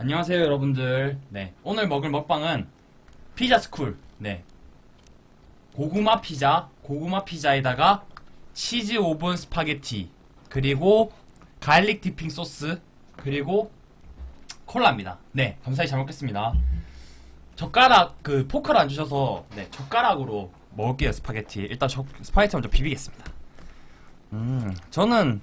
안녕하세요 여러분들. 네. 오늘 먹을 먹방은 피자 스쿨. 네. 고구마 피자 고구마 피자에다가 치즈 오븐 스파게티 그리고 갈릭 디핑 소스 그리고 콜라입니다. 네 감사히 잘 먹겠습니다. 젓가락 그 포크를 안 주셔서 네. 젓가락으로 먹을게요 스파게티. 일단 저 스파게티 먼저 비비겠습니다. 음 저는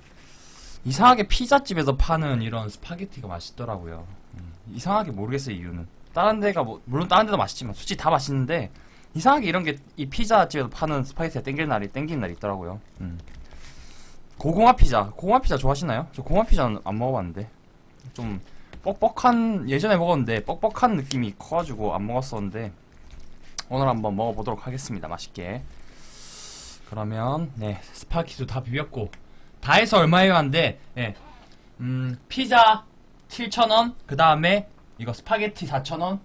이상하게 피자집에서 파는 이런 스파게티가 맛있더라고요. 음, 이상하게 모르겠어요 이유는. 다른 데가 뭐 물론 다른 데도 맛있지만 솔직히 다 맛있는데 이상하게 이런 게 이 피자집에서 파는 스파게티가 땡길 날이 땡기는 날이 있더라고요. 음. 고구마 피자. 고구마 피자 좋아하시나요? 저 고구마 피자는 안 먹어봤는데. 좀 뻑뻑한 예전에 먹었는데 뻑뻑한 느낌이 커가지고 안 먹었었는데 오늘 한번 먹어보도록 하겠습니다 맛있게. 그러면 네 스파게티도 다 비볐고 다 해서 얼마예요 한데 예. 음 피자 7,000원, 그 다음에 이거 스파게티 4,000원,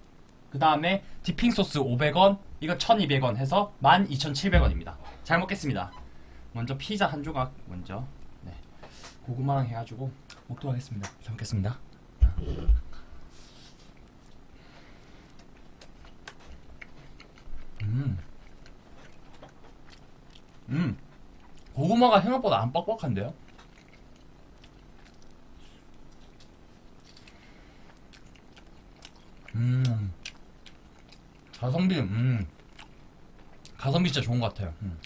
그 다음에 디핑 소스 500원, 이거 1,200원 해서 12,700원입니다. 잘 먹겠습니다. 먼저 피자 한 조각 먼저 네. 고구마랑 해가지고 먹도록 하겠습니다. 잘 먹겠습니다. 음, 음, 고구마가 생각보다 안 뻑뻑한데요? 음. 가성비, 음. 가성비 진짜 좋은 것 같아요. 음,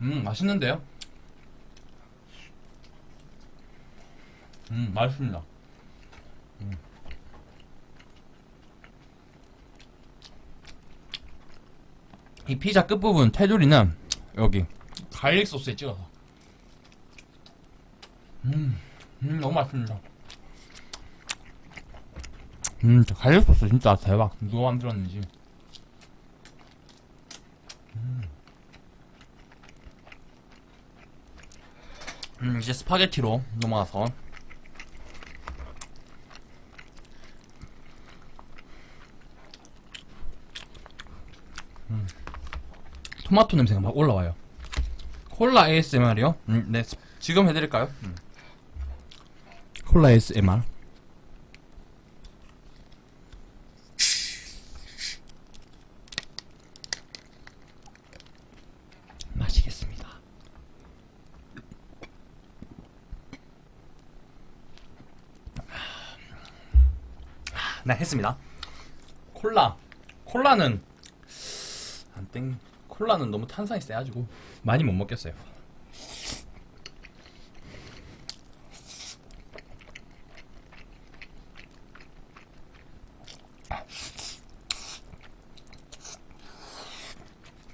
음 맛있는데요? 음, 맛있습니다. 음. 이 피자 끝부분 테두리는 여기 갈릭 소스에 찍어서 음, 음 너무 맛있습니다. 음, 저 갈릭 소스 진짜 대박. 누가 만들었는지. 음. 음, 이제 스파게티로 넘어가서. 음. 토마토 냄새가 막 올라와요. 콜라 ASMR이요? 음, 네. 스- 지금 해드릴까요? 음. 콜라 ASMR. 마시겠습니다. 네, 했습니다. 콜라. 콜라는 안 땡. 콜라는 너무 탄산이 세가지고 많이 못 먹겠어요.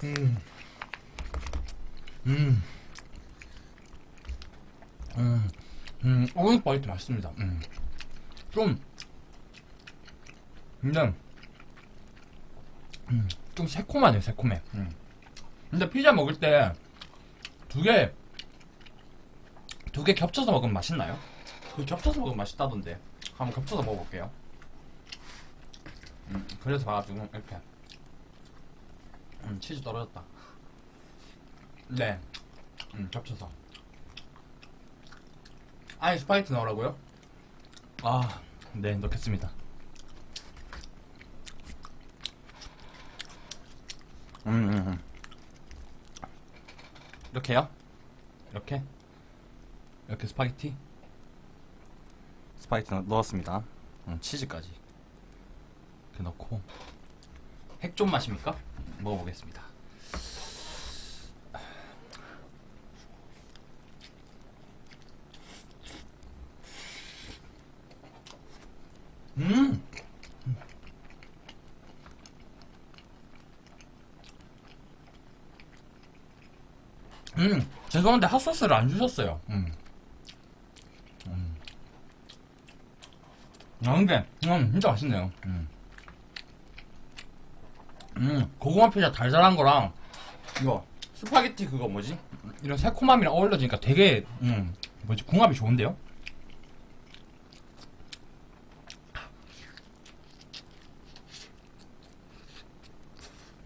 음. 음. 음. 음. 오븐 스파게티 맛있습니다. 음. 좀. 근데. 음. 좀 새콤하네요, 새콤해. 음. 근데 피자 먹을 때 두 개, 두 개 겹쳐서 먹으면 맛있나요? 그 겹쳐서 먹으면 맛있다던데. 한번 겹쳐서 먹어볼게요. 음, 그래서 봐가지고, 이렇게. 음, 치즈 떨어졌다. 네. 음, 겹쳐서. 아니, 스파이트 넣으라고요? 아, 네, 넣겠습니다. 음, 음, 음. 이렇게요? 이렇게? 이렇게 스파게티? 넣- 넣었습니다. 음, 치즈까지. 이렇게 넣고. 핵존 맛입니까? 먹어보겠습니다. 음! 음, 죄송한데 핫소스를 안 주셨어요. 음. 음. 아, 근데, 음, 진짜 맛있네요. 음. 음, 고구마 피자 달달한 거랑, 이거, 스파게티 그거 뭐지? 이런 새콤함이랑 어울려지니까 되게, 음, 뭐지, 궁합이 좋은데요?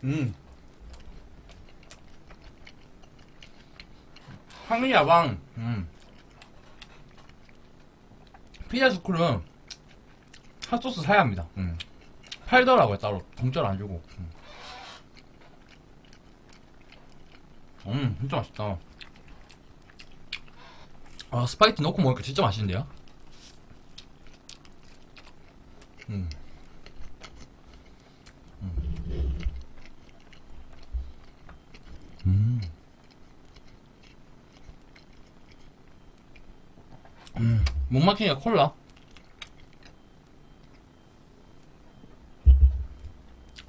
음. 향이 야방, 음. 피자 스쿨은 핫소스 사야 합니다. 음. 팔더라고요, 따로. 공짜로 안 주고. 음. 음, 진짜 맛있다. 아, 스파게티 넣고 먹으니까 진짜 맛있는데요? 음. 음. 음. 못 막히니까 콜라.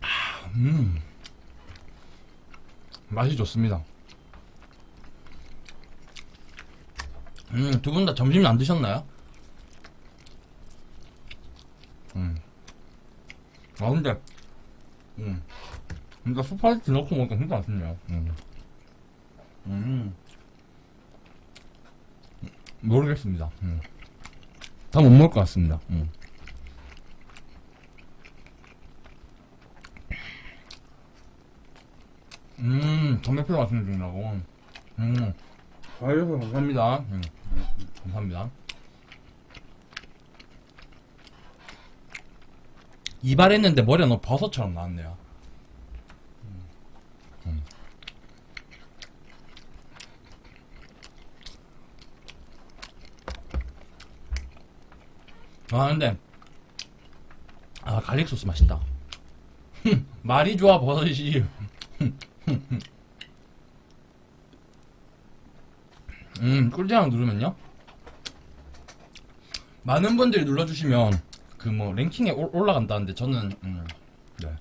아, 음. 맛이 좋습니다. 음, 두 분 다 점심 안 드셨나요? 음. 아, 근데, 음. 진짜 스파게티 넣고 먹으니까 진짜 맛있네요. 음. 음. 모르겠습니다. 음. 다 못 먹을 것 같습니다. 음. 음, 담배피로 말씀드리라고. 음. 알려서 감사합니다. 음. 감사합니다. 이발했는데 머리가 너무 버섯처럼 나왔네요. 음. 아 근데 아 갈릭 소스 맛있다. 흠, 말이 좋아 버섯이. 음 꿀잼 누르면요. 많은 분들이 눌러주시면 그 뭐 랭킹에 올- 올라간다는데 저는 음, 네.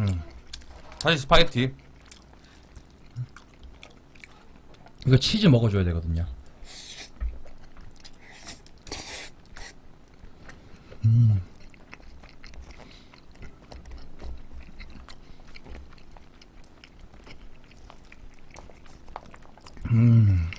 음. 다시 스파게티. 이거 치즈 먹어줘야 되거든요. 음. 음.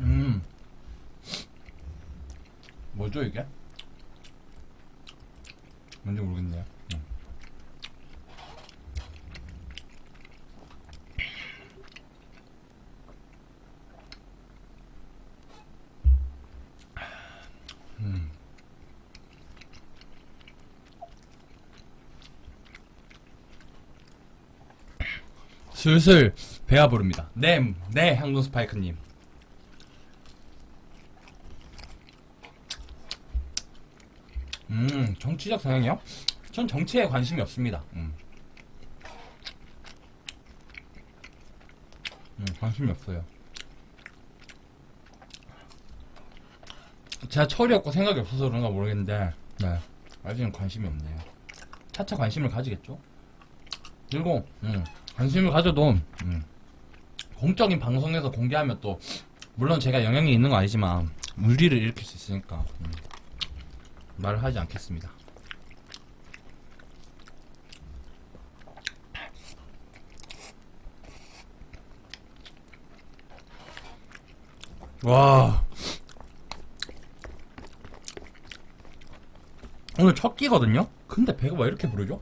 음. 뭐죠 이게? 뭔지 모르겠네요. 슬슬 배가 부릅니다. 네, 네, 향동 스파이크님. 음, 정치적 성향이요? 전 정치에 관심이 없습니다. 음. 음, 관심이 없어요. 제가 철이 없고 생각이 없어서 그런가 모르겠는데, 네. 아직은 관심이 없네요. 차차 관심을 가지겠죠? 그리고, 음, 관심을 가져도, 음, 공적인 방송에서 공개하면 또, 물론 제가 영향이 있는 거 아니지만, 물리를 일으킬 수 있으니까, 음. 말을 하지 않겠습니다. 와. 오늘 첫 끼거든요? 근데 배가 왜 이렇게 부르죠?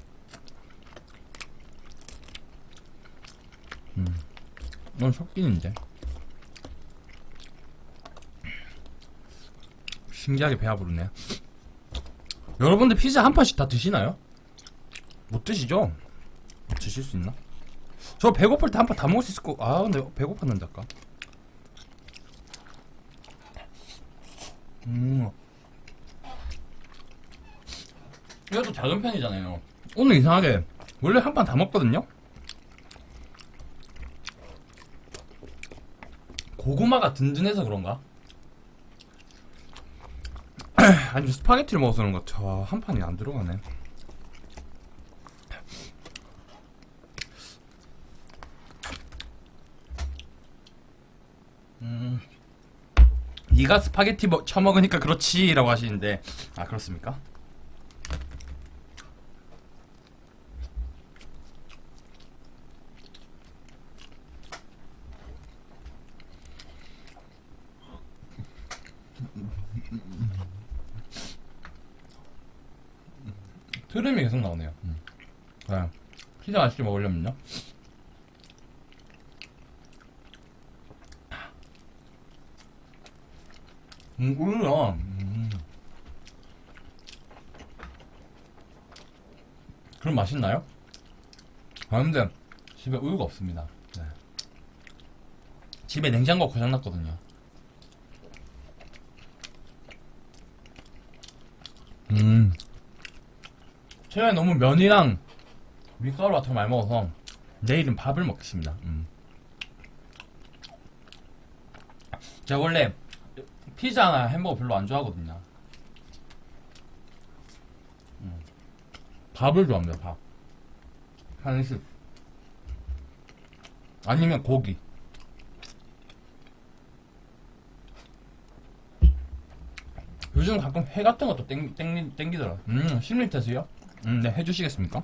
음. 오늘 첫 끼인데. 신기하게 배가 부르네. 여러분들 피자 한 판씩 다 드시나요? 못 드시죠? 드실 수 있나? 저 배고플 때 한 판 다 먹을 수 있을 거. 아 근데 배고팠는데 아까. 음. 이것도 작은 편이잖아요. 오늘 이상하게 원래 한 판 다 먹거든요. 고구마가 든든해서 그런가? 아니 스파게티를 먹어서 그런 것 같아. 와, 한 판이 안 들어가네. 음, 네가 스파게티 먹, 처먹으니까 그렇지 라고 하시는데 아 그렇습니까? 흐름이 계속 나오네요. 음. 네. 피자 맛있게 먹으려면요. 음, 우유요. 음. 그럼 맛있나요? 아, 근데 집에 우유가 없습니다. 네. 집에 냉장고 고장났거든요. 음. 최근에 너무 면이랑 밀가루 같은 거 많이 먹어서 내일은 밥을 먹겠습니다. 음. 제가 원래 피자나 햄버거 별로 안 좋아하거든요. 음. 밥을 좋아합니다. 밥. 한식. 아니면 고기. 요즘 가끔 회 같은 것도 땡, 땡, 땡기더라. 음, 심리 테스요? 음, 네, 해주시겠습니까?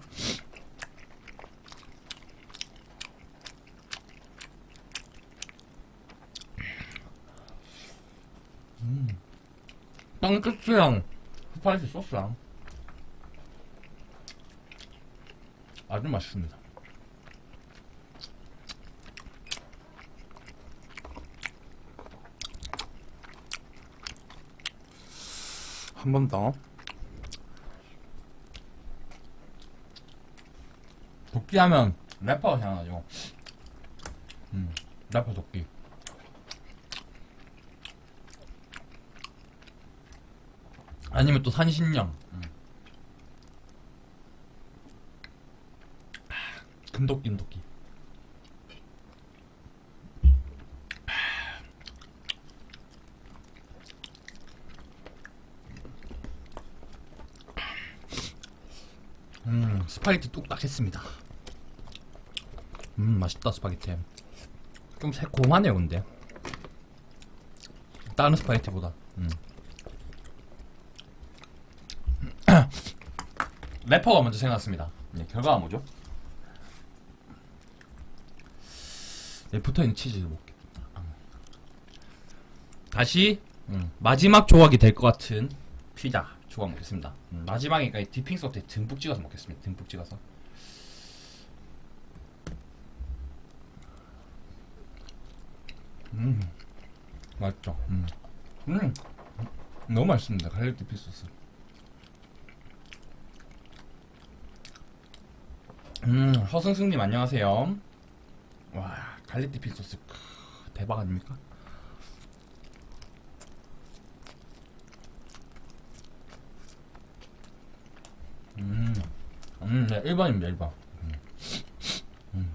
음, 빵 끝이랑 스파이시 소스랑 아주 맛있습니다. 한 번 더. 도끼 하면 래퍼가 생각나죠. 음, 래퍼 도끼. 아니면 또 산신령. 음. 금도끼, 금도끼. 음, 스파게티 뚝딱 했습니다. 음, 맛있다, 스파게티. 좀 새콤하네요, 근데. 다른 스파게티보다. 음. 래퍼가 먼저 생각났습니다. 네, 결과가 뭐죠? 네, 붙어있는 치즈를 먹게. 다시, 음, 마지막 조각이 될 것 같은 피자 조각 먹겠습니다. 음, 마지막이니까 이 디핑 소스에 듬뿍 찍어서 먹겠습니다. 듬뿍 찍어서. 음, 맛있죠. 음, 음, 너무 맛있습니다. 갈릭 디핑 소스. 음, 허승승님 안녕하세요. 와, 갈릭 디핑 소스 크, 대박 아닙니까? 음, 음, 네, 1번입니다, 1번. 음. 음.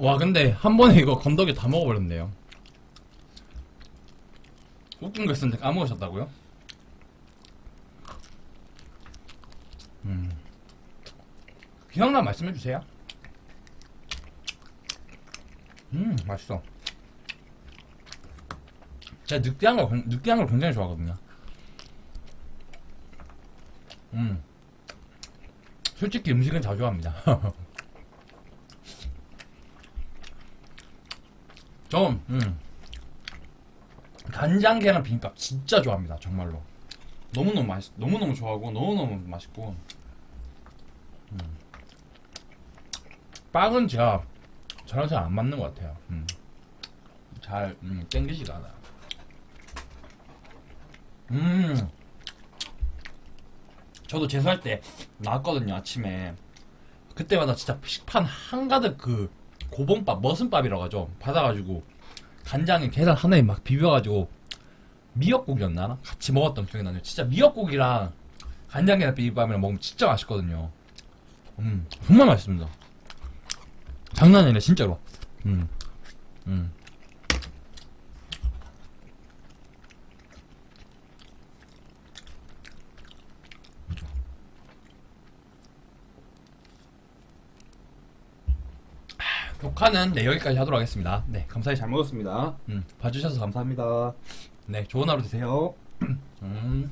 와, 근데 한 번에 이거 건더기 다 먹어버렸네요. 웃긴 거 있었는데 까먹으셨다고요? 음. 기억나 말씀해 주세요. 음, 맛있어. 제가 느끼한 거, 느끼한 걸 굉장히 좋아하거든요. 음. 솔직히 음식은 자주 합니다. 좀, 음. 간장 계란 비빔밥 진짜 좋아합니다. 정말로. 너무 너무 맛있, 너무 너무 좋아하고, 너무 너무 맛있고. 음. 빵은 제가 저랑 잘 안 맞는 것 같아요. 음. 잘, 음, 땡기지가 않아요. 음. 저도 재수할 때 나왔거든요, 아침에. 그때마다 진짜 식판 한가득 그 고봉밥, 머슴밥이라고 하죠. 받아가지고 간장에 계란 하나에 막 비벼가지고 미역국이었나? 같이 먹었던 기억이 나네요. 진짜 미역국이랑 간장 계란 비빔밥이랑 먹으면 진짜 맛있거든요. 음, 정말 맛있습니다. 장난이 아니라 진짜로. 음, 음. 녹화는 네 여기까지 하도록 하겠습니다. 네 감사히 잘 먹었습니다. 음, 봐주셔서 감사합니다. 네, 좋은 하루 되세요. 음.